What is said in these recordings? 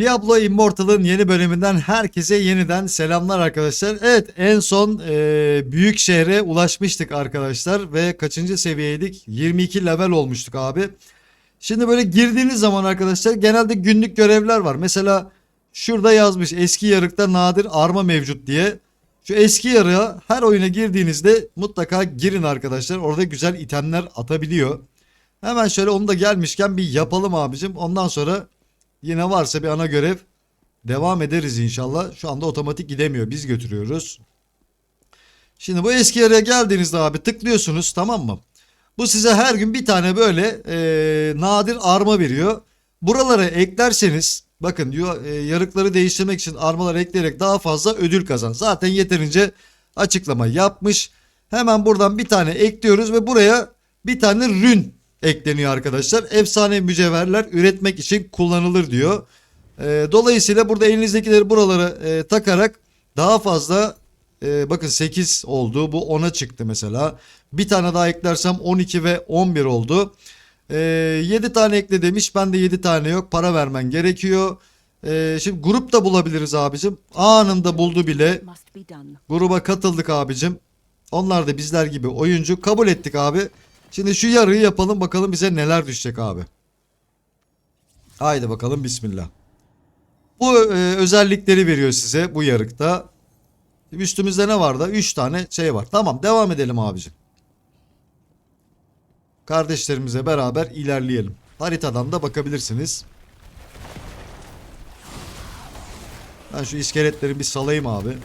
Diablo Immortal'ın yeni bölümünden herkese yeniden selamlar arkadaşlar. Evet en son e, büyük şehre ulaşmıştık arkadaşlar ve kaçıncı seviyeydik? 22 level olmuştuk abi. Şimdi böyle girdiğiniz zaman arkadaşlar genelde günlük görevler var. Mesela şurada yazmış eski yarıkta nadir arma mevcut diye. Şu eski yarığa her oyuna girdiğinizde mutlaka girin arkadaşlar. Orada güzel itemler atabiliyor. Hemen şöyle onu da gelmişken bir yapalım abicim. Ondan sonra Yine varsa bir ana görev devam ederiz inşallah. Şu anda otomatik gidemiyor. Biz götürüyoruz. Şimdi bu eski yarıya geldiğinizde abi tıklıyorsunuz tamam mı? Bu size her gün bir tane böyle e, nadir arma veriyor. Buralara eklerseniz bakın diyor e, yarıkları değiştirmek için armalar ekleyerek daha fazla ödül kazan. Zaten yeterince açıklama yapmış. Hemen buradan bir tane ekliyoruz ve buraya bir tane rün ekleniyor arkadaşlar. Efsane mücevherler üretmek için kullanılır diyor. E, dolayısıyla burada elinizdekileri buralara e, takarak daha fazla e, bakın 8 oldu. Bu 10'a çıktı mesela. Bir tane daha eklersem 12 ve 11 oldu. E, 7 tane ekle demiş. Bende 7 tane yok. Para vermen gerekiyor. E, şimdi grup da bulabiliriz abicim. Anında buldu bile. Gruba katıldık abicim. Onlar da bizler gibi oyuncu. Kabul ettik abi. Şimdi şu yarıyı yapalım bakalım bize neler düşecek abi. Haydi bakalım bismillah. Bu e, özellikleri veriyor size bu yarıkta. Üstümüzde ne var da? 3 tane şey var. Tamam devam edelim abicim. Kardeşlerimize beraber ilerleyelim. Haritadan da bakabilirsiniz. Ben şu iskeletleri bir salayım abi.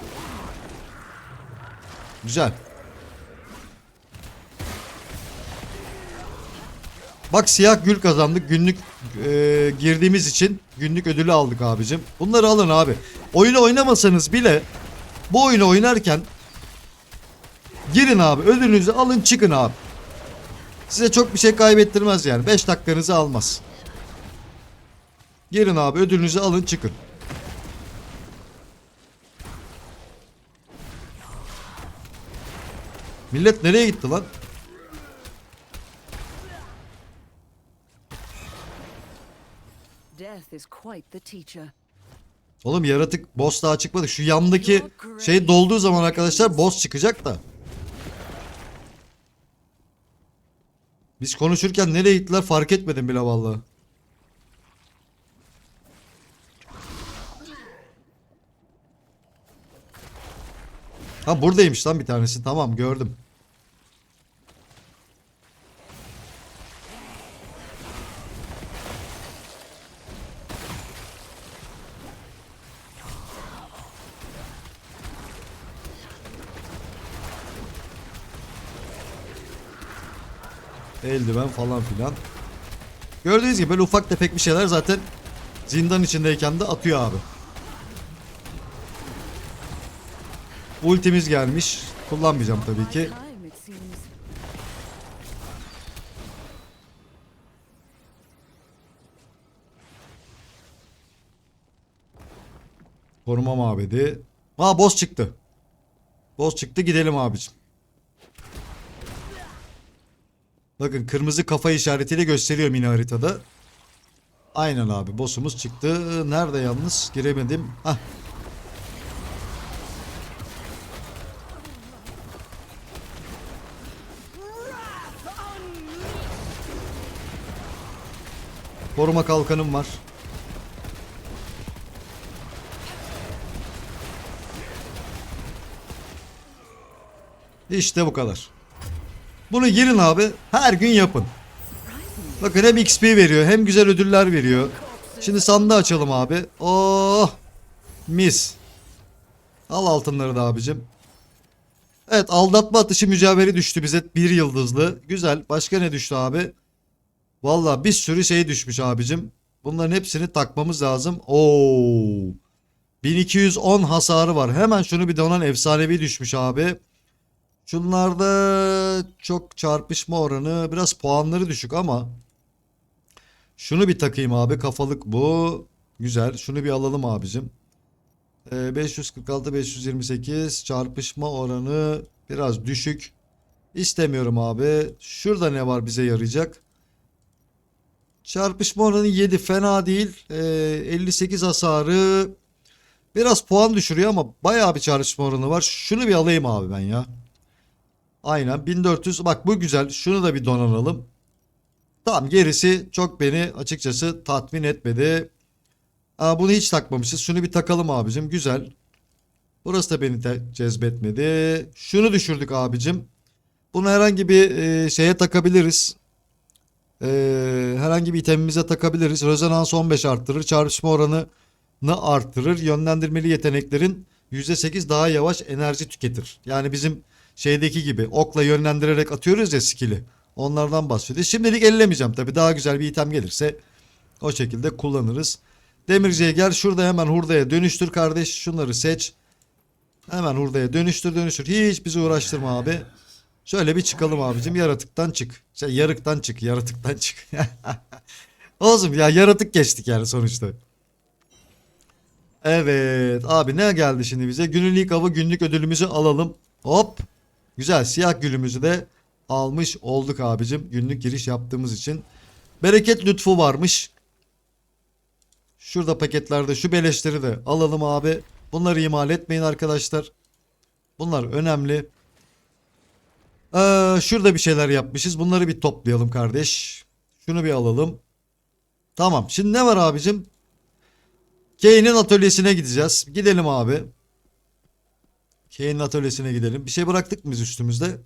Güzel. Bak siyah gül kazandık. Günlük e, girdiğimiz için günlük ödülü aldık abicim. Bunları alın abi. Oyunu oynamasanız bile bu oyunu oynarken girin abi. Ödülünüzü alın çıkın abi. Size çok bir şey kaybettirmez yani. 5 dakikanızı almaz. Girin abi ödülünüzü alın çıkın. Millet nereye gitti lan? Oğlum yaratık boss daha çıkmadı. Şu yandaki şey dolduğu zaman arkadaşlar boss çıkacak da. Biz konuşurken nereye gittiler fark etmedim bile vallahi. Ha buradaymış lan bir tanesi. Tamam gördüm. Eldiven falan filan. Gördüğünüz gibi böyle ufak tefek bir şeyler zaten zindan içindeyken de atıyor abi. Ultimiz gelmiş. Kullanmayacağım tabii ki. Koruma mabedi. Aa boss çıktı. Boss çıktı gidelim abicim. Bakın kırmızı kafa işaretiyle gösteriyor mini haritada. Aynen abi boss'umuz çıktı. Nerede yalnız? Giremedim. Hah. Koruma kalkanım var. İşte bu kadar. Bunu girin abi. Her gün yapın. Bakın hem XP veriyor hem güzel ödüller veriyor. Şimdi sandığı açalım abi. Oh mis. Al altınları da abicim. Evet aldatma atışı mücevheri düştü bize. Bir yıldızlı. Güzel. Başka ne düştü abi? Valla bir sürü şey düşmüş abicim. Bunların hepsini takmamız lazım. Oo. 1210 hasarı var. Hemen şunu bir donan efsanevi düşmüş abi. Şunlarda çok çarpışma oranı biraz puanları düşük ama şunu bir takayım abi kafalık bu güzel şunu bir alalım abicim Ee, 546 528 çarpışma oranı biraz düşük istemiyorum abi şurada ne var bize yarayacak Çarpışma oranı 7 fena değil. Ee, 58 hasarı biraz puan düşürüyor ama bayağı bir çarpışma oranı var. Şunu bir alayım abi ben ya. Aynen 1400 bak bu güzel. Şunu da bir donanalım. Tamam gerisi çok beni açıkçası tatmin etmedi. Aa, bunu hiç takmamışız. Şunu bir takalım abicim. Güzel. Burası da beni cezbetmedi. Şunu düşürdük abicim. Bunu herhangi bir e, şeye takabiliriz. E, herhangi bir itemimize takabiliriz. Rezonans 15 arttırır. Çarpışma oranını arttırır. Yönlendirmeli yeteneklerin %8 daha yavaş enerji tüketir. Yani bizim şeydeki gibi okla yönlendirerek atıyoruz ya skill'i. Onlardan bahsediyor. Şimdilik ellemeyeceğim tabii. Daha güzel bir item gelirse o şekilde kullanırız. Demirciye gel şurada hemen hurdaya dönüştür kardeş. Şunları seç. Hemen hurdaya dönüştür dönüştür. Hiç bizi uğraştırma abi. Şöyle bir çıkalım abicim. Yaratıktan çık. Şey, yarıktan çık. Yaratıktan çık. Olsun ya yaratık geçtik yani sonuçta. Evet abi ne geldi şimdi bize? Günlük avı günlük ödülümüzü alalım. Hop. Güzel siyah gülümüzü de almış olduk abicim. Günlük giriş yaptığımız için. Bereket lütfu varmış. Şurada paketlerde şu beleşleri de alalım abi. Bunları imal etmeyin arkadaşlar. Bunlar önemli. Ee, şurada bir şeyler yapmışız. Bunları bir toplayalım kardeş. Şunu bir alalım. Tamam. Şimdi ne var abicim? Kane'in atölyesine gideceğiz. Gidelim abi. Kane'in atölyesine gidelim. Bir şey bıraktık mı biz üstümüzde?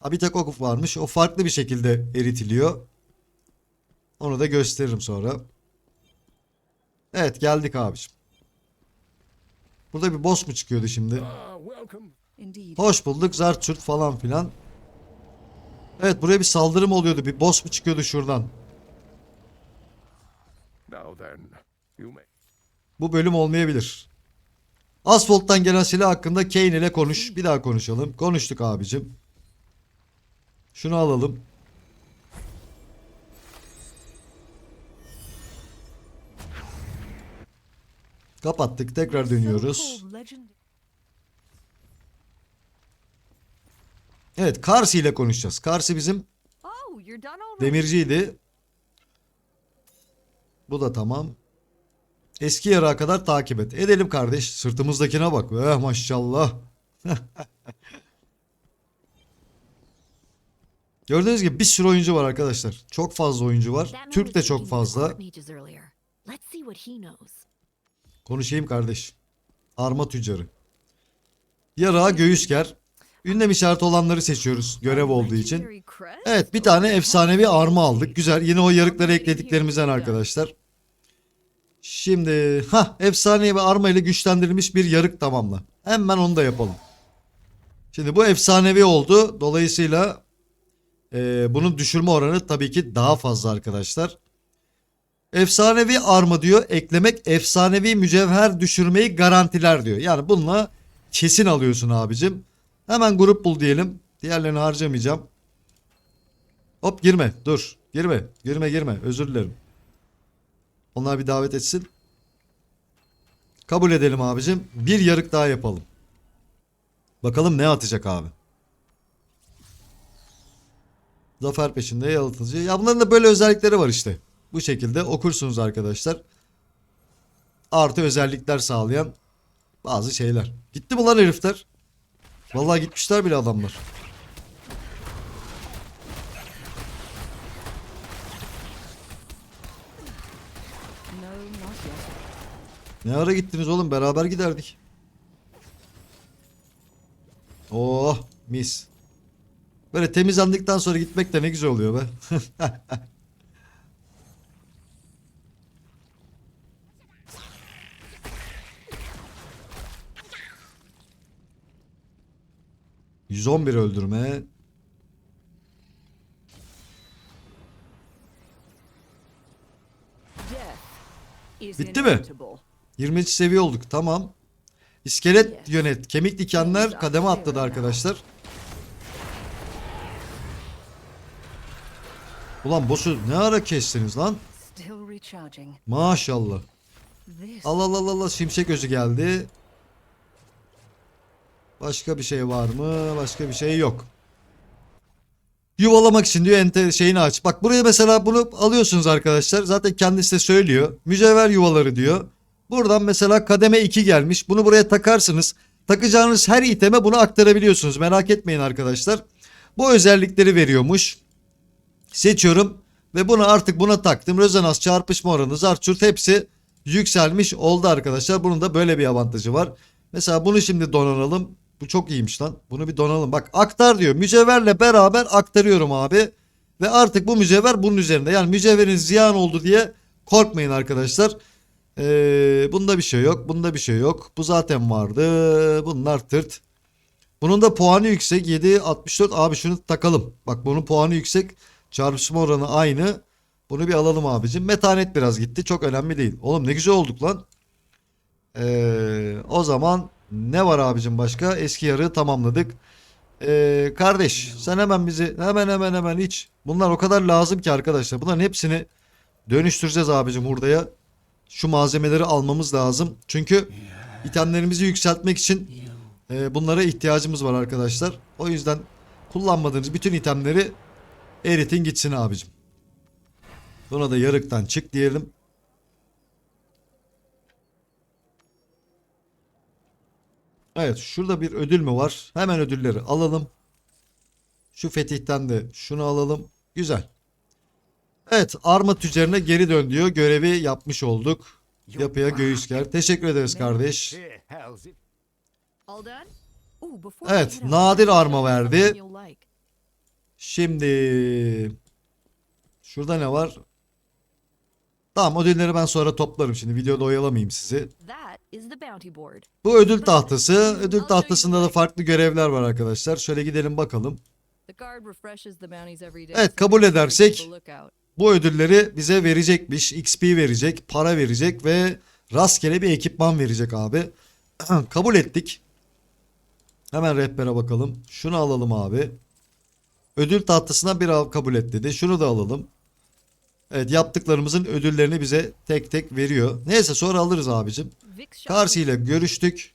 Ha bir tek okuf varmış. O farklı bir şekilde eritiliyor. Onu da gösteririm sonra. Evet geldik abiciğim. Burada bir boss mu çıkıyordu şimdi? Hoş bulduk Zartürt falan filan. Evet buraya bir saldırı mı oluyordu? Bir boss mu çıkıyordu şuradan? Bu bölüm olmayabilir. Asphalt gelen silah hakkında Kane ile konuş. Bir daha konuşalım. Konuştuk abicim. Şunu alalım. Kapattık. Tekrar dönüyoruz. Evet, Karsi ile konuşacağız. Karsi bizim Oh, demirciydi. Bu da tamam. Eski yarağa kadar takip et. Edelim kardeş. Sırtımızdakine bak. Eh maşallah. Gördüğünüz gibi bir sürü oyuncu var arkadaşlar. Çok fazla oyuncu var. Türk de çok fazla. Konuşayım kardeş. Arma tüccarı. Yarağa göğüs ger. Ünlem işareti olanları seçiyoruz görev olduğu için. Evet bir tane efsanevi arma aldık. Güzel. Yine o yarıkları eklediklerimizden arkadaşlar. Şimdi ha efsanevi arma ile güçlendirilmiş bir yarık tamamla. Hemen onu da yapalım. Şimdi bu efsanevi oldu. Dolayısıyla e, bunun düşürme oranı tabii ki daha fazla arkadaşlar. Efsanevi arma diyor. Eklemek efsanevi mücevher düşürmeyi garantiler diyor. Yani bununla kesin alıyorsun abicim. Hemen grup bul diyelim. Diğerlerini harcamayacağım. Hop girme. Dur. Girme. Girme girme. Özür dilerim. Onlar bir davet etsin. Kabul edelim abicim. Bir yarık daha yapalım. Bakalım ne atacak abi. Zafer peşinde yalıtıcı. Ya bunların da böyle özellikleri var işte. Bu şekilde okursunuz arkadaşlar. Artı özellikler sağlayan bazı şeyler. Gitti mi lan herifler? Vallahi gitmişler bile adamlar. No, not yet. Ne ara gittiniz oğlum? Beraber giderdik. Oh mis. Böyle temizlendikten sonra gitmek de ne güzel oluyor be. ...111 öldürme... Bitti mi? İnevitable. 20. seviye olduk tamam. İskelet yönet. Kemik dikenler kademe atladı arkadaşlar. Ulan boss'u ne ara kestiniz lan? Maşallah. Allah Allah Allah şimşek gözü geldi. Başka bir şey var mı? Başka bir şey yok. Yuvalamak için diyor enter şeyini aç. Bak buraya mesela bunu alıyorsunuz arkadaşlar. Zaten kendisi de söylüyor. Mücevher yuvaları diyor. Buradan mesela kademe 2 gelmiş. Bunu buraya takarsınız. Takacağınız her iteme bunu aktarabiliyorsunuz. Merak etmeyin arkadaşlar. Bu özellikleri veriyormuş. Seçiyorum ve bunu artık buna taktım. Rezonans çarpışma oranı zarçurt hepsi yükselmiş oldu arkadaşlar. Bunun da böyle bir avantajı var. Mesela bunu şimdi donanalım. Bu çok iyiymiş lan. Bunu bir donalım. Bak aktar diyor. Mücevherle beraber aktarıyorum abi. Ve artık bu mücevher bunun üzerinde. Yani mücevherin ziyan oldu diye korkmayın arkadaşlar. Ee, bunda bir şey yok. Bunda bir şey yok. Bu zaten vardı. Bunlar tırt. Bunun da puanı yüksek. 7.64. Abi şunu takalım. Bak bunun puanı yüksek. Çarpışma oranı aynı. Bunu bir alalım abicim. Metanet biraz gitti. Çok önemli değil. Oğlum ne güzel olduk lan. Ee, o zaman ne var abicim başka? Eski yarı tamamladık. Ee, kardeş sen hemen bizi hemen hemen hemen iç. Bunlar o kadar lazım ki arkadaşlar. Bunların hepsini dönüştüreceğiz abicim hurdaya. Şu malzemeleri almamız lazım. Çünkü itemlerimizi yükseltmek için e, bunlara ihtiyacımız var arkadaşlar. O yüzden kullanmadığınız bütün itemleri eritin gitsin abicim. Buna da yarıktan çık diyelim. Evet şurada bir ödül mü var? Hemen ödülleri alalım. Şu fetihten de şunu alalım. Güzel. Evet arma tüccarına geri dön diyor. Görevi yapmış olduk. Yapıya göğüs ger. Teşekkür ederiz kardeş. Evet nadir arma verdi. Şimdi şurada ne var? Tamam ödülleri ben sonra toplarım şimdi videoda oyalamayayım sizi. Bu ödül tahtası. Ödül tahtasında da farklı görevler var arkadaşlar. Şöyle gidelim bakalım. Evet, kabul edersek-. Bu ödülleri bize verecekmiş. XP verecek, para verecek ve rastgele bir ekipman verecek abi. Kabul ettik. Hemen rehbere bakalım. Şunu alalım abi. Ödül tahtasına bir al kabul et dedi. Şunu da alalım. Evet yaptıklarımızın ödüllerini bize tek tek veriyor. Neyse sonra alırız abicim. İle görüştük.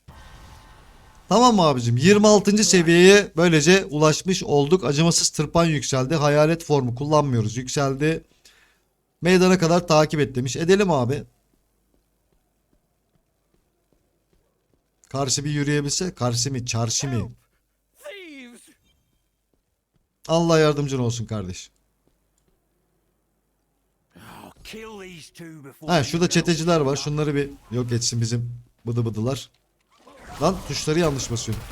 Tamam mı abicim? 26. seviyeye böylece ulaşmış olduk. Acımasız tırpan yükseldi. Hayalet formu kullanmıyoruz. Yükseldi. Meydana kadar takip et demiş. Edelim abi. Karşı bir yürüyebilse. Karşı mı? Çarşı mı? Allah yardımcın olsun kardeş. Ha şurada çeteciler var. Şunları bir yok etsin bizim bıdı bıdılar. Lan tuşları yanlış basıyorum.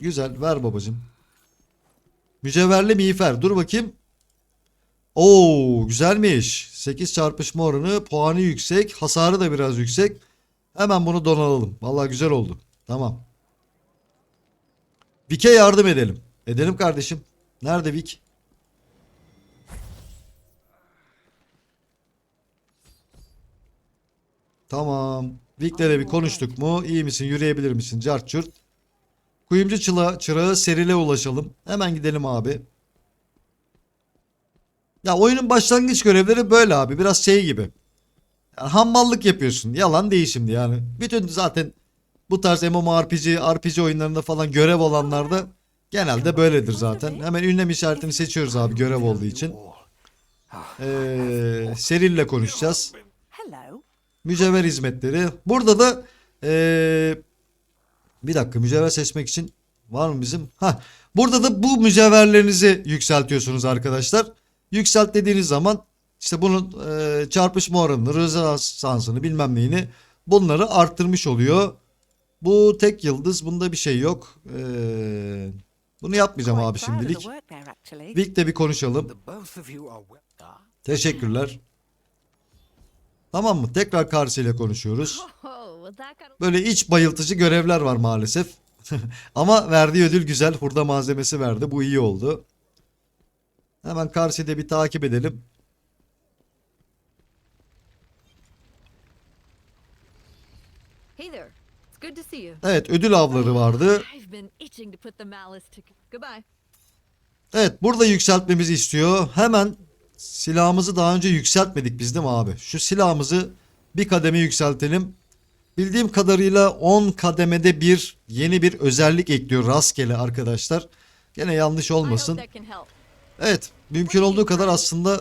Güzel ver babacım. Mücevherli miğfer. Dur bakayım. Oo güzelmiş. 8 çarpışma oranı. Puanı yüksek. Hasarı da biraz yüksek. Hemen bunu donanalım. Vallahi güzel oldu. Tamam. Vik'e yardım edelim. Edelim kardeşim. Nerede Vik? Tamam. Vik'le de bir konuştuk mu? İyi misin? Yürüyebilir misin? Cart çurt. Kuyumcu çıra, çırağı Seril'e ulaşalım. Hemen gidelim abi. Ya oyunun başlangıç görevleri böyle abi. Biraz şey gibi. Yani hammallık yapıyorsun. Yalan değil şimdi yani. Bütün zaten bu tarz MMORPG, RPG oyunlarında falan görev olanlarda genelde böyledir zaten. Hemen ünlem işaretini seçiyoruz abi görev olduğu için. Ee, Seril'le konuşacağız. Mücevher hizmetleri. Burada da eee, bir dakika mücevher seçmek için var mı bizim? Ha, burada da bu mücevherlerinizi yükseltiyorsunuz arkadaşlar. Yükselt dediğiniz zaman işte bunun eee, çarpışma oranını, rezonansını bilmem neyini bunları arttırmış oluyor. Bu tek yıldız. Bunda bir şey yok. Eee, bunu yapmayacağım abi şimdilik. Vic'le bir konuşalım. Teşekkürler. Tamam mı? Tekrar karşıyla konuşuyoruz. Oh, Böyle iç bayıltıcı görevler var maalesef. Ama verdiği ödül güzel. Hurda malzemesi verdi. Bu iyi oldu. Hemen karşıda bir takip edelim. Evet ödül avları vardı. Evet burada yükseltmemizi istiyor. Hemen silahımızı daha önce yükseltmedik biz değil mi abi? Şu silahımızı bir kademe yükseltelim. Bildiğim kadarıyla 10 kademede bir yeni bir özellik ekliyor rastgele arkadaşlar. Gene yanlış olmasın. Evet mümkün olduğu kadar aslında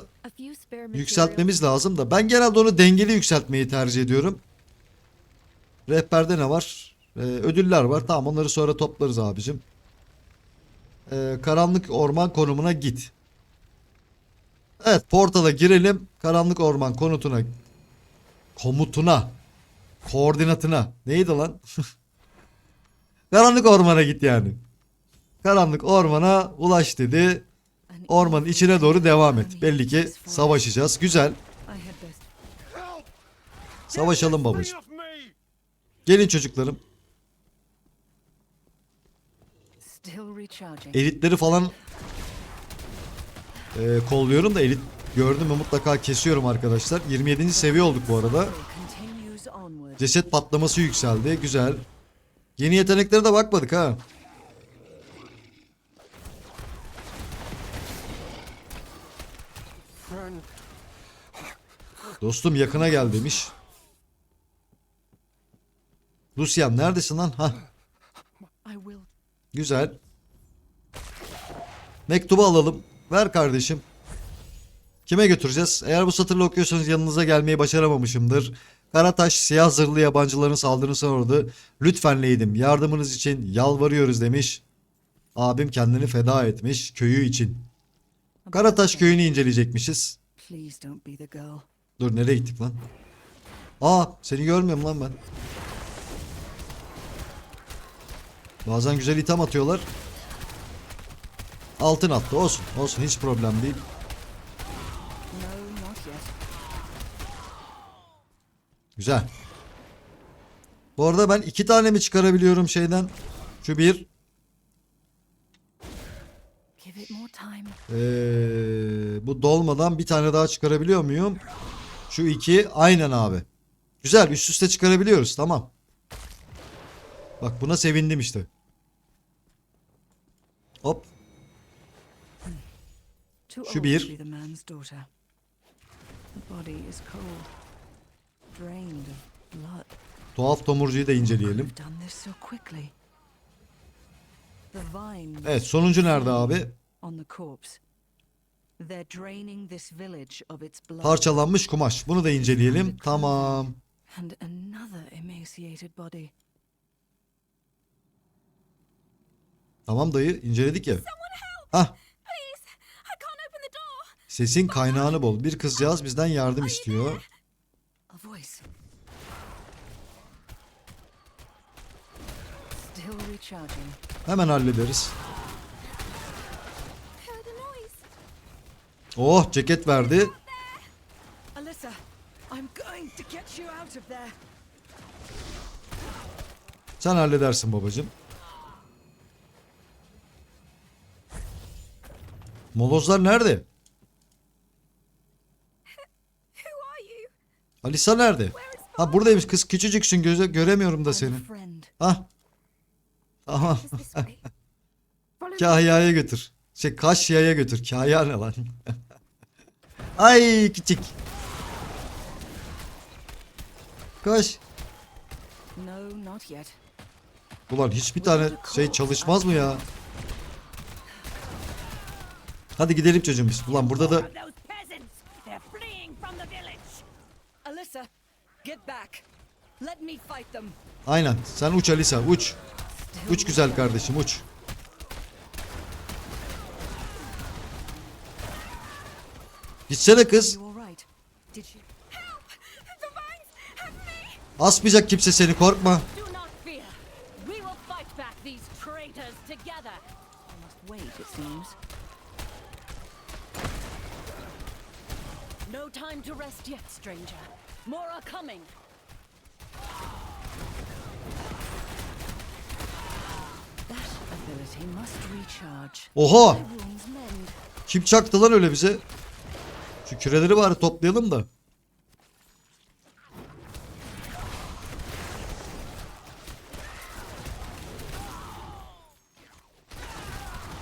yükseltmemiz lazım da ben genelde onu dengeli yükseltmeyi tercih ediyorum. Rehberde ne var? Ee, ödüller var. Tamam onları sonra toplarız abicim. Ee, karanlık orman konumuna git. Evet portala girelim. Karanlık orman konutuna komutuna koordinatına neydi lan? Karanlık ormana git yani. Karanlık ormana ulaş dedi. An Ormanın içine doğru devam et. Belli ki savaşacağız. Güzel. Savaşalım babacığım. Gelin çocuklarım. Elitleri falan e, kolluyorum da elit gördüm mü mutlaka kesiyorum arkadaşlar. 27. seviye olduk bu arada. Ceset patlaması yükseldi. Güzel. Yeni yeteneklere de bakmadık ha. Dostum yakına gel demiş. Lucian neredesin lan? Ha, güzel. Mektubu alalım. Ver kardeşim. Kime götüreceğiz? Eğer bu satırla okuyorsanız yanınıza gelmeyi başaramamışımdır. Karataş siyah zırhlı yabancıların saldırısına uğradı. Lütfen leydim yardımınız için yalvarıyoruz demiş. Abim kendini feda etmiş köyü için. Karataş köyünü inceleyecekmişiz. Dur nereye gittik lan? Aa seni görmüyorum lan ben. Bazen güzel itham atıyorlar. Altın attı olsun olsun hiç problem değil. Güzel. Bu arada ben iki tane mi çıkarabiliyorum şeyden? Şu bir. Ee, bu dolmadan bir tane daha çıkarabiliyor muyum? Şu iki. Aynen abi. Güzel üst üste çıkarabiliyoruz tamam. Bak buna sevindim işte. Hop. Şu bir. Tuhaf tomurcuyu da inceleyelim. Evet sonuncu nerede abi? Parçalanmış kumaş. Bunu da inceleyelim. Tamam. And another emaciated body. Tamam dayı inceledik ya. Hah. Sesin kaynağını bol. Bir kızcağız bizden yardım istiyor. Hemen hallederiz. Oh ceket verdi. Sen halledersin babacığım. Molozlar nerede? Alisa nerede? Ha buradaymış kız küçücüksün göze göremiyorum da seni. a friend. Ah. Me. Kahya'ya götür. Şey Kaşya'ya götür. Kahya ne lan? Ay küçük. Koş. No, not yet. Ulan hiçbir tane şey çalışmaz mı ya? Hadi gidelim çocuğum biz. Ulan burada da aynen. Sen uç Alisa uç. Uç güzel kardeşim uç. Together. I must wait, it seems. No time to rest yet, stranger. More are coming. That ability must recharge. Oha! Kim çaktı lan öyle bize? Şu küreleri bari toplayalım da.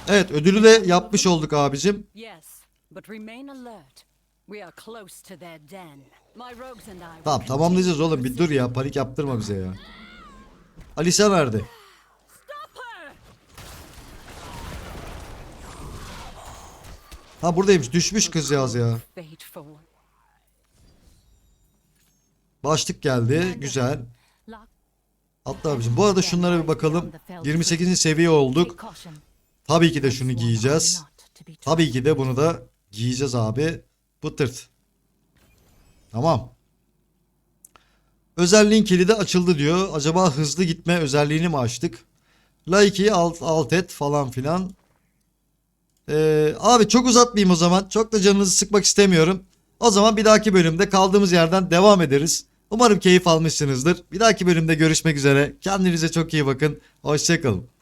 Evet ödülü de yapmış olduk abicim. Tamam tamamlayacağız oğlum bir dur ya panik yaptırma bize ya. Alisa nerede? Stop her! Ha buradaymış. Düşmüş kızcağız ya. Başlık geldi. Güzel. Atla abicim. Bu arada şunlara bir bakalım. 28. seviye olduk. Tabii ki de şunu giyeceğiz. Tabii ki de bunu da giyeceğiz abi. Bu tırt. Tamam. Özelliğin kilidi açıldı diyor. Acaba hızlı gitme özelliğini mi açtık? Like'i alt, alt et falan filan. Ee, abi çok uzatmayayım o zaman. Çok da canınızı sıkmak istemiyorum. O zaman bir dahaki bölümde kaldığımız yerden devam ederiz. Umarım keyif almışsınızdır. Bir dahaki bölümde görüşmek üzere. Kendinize çok iyi bakın. Hoşçakalın.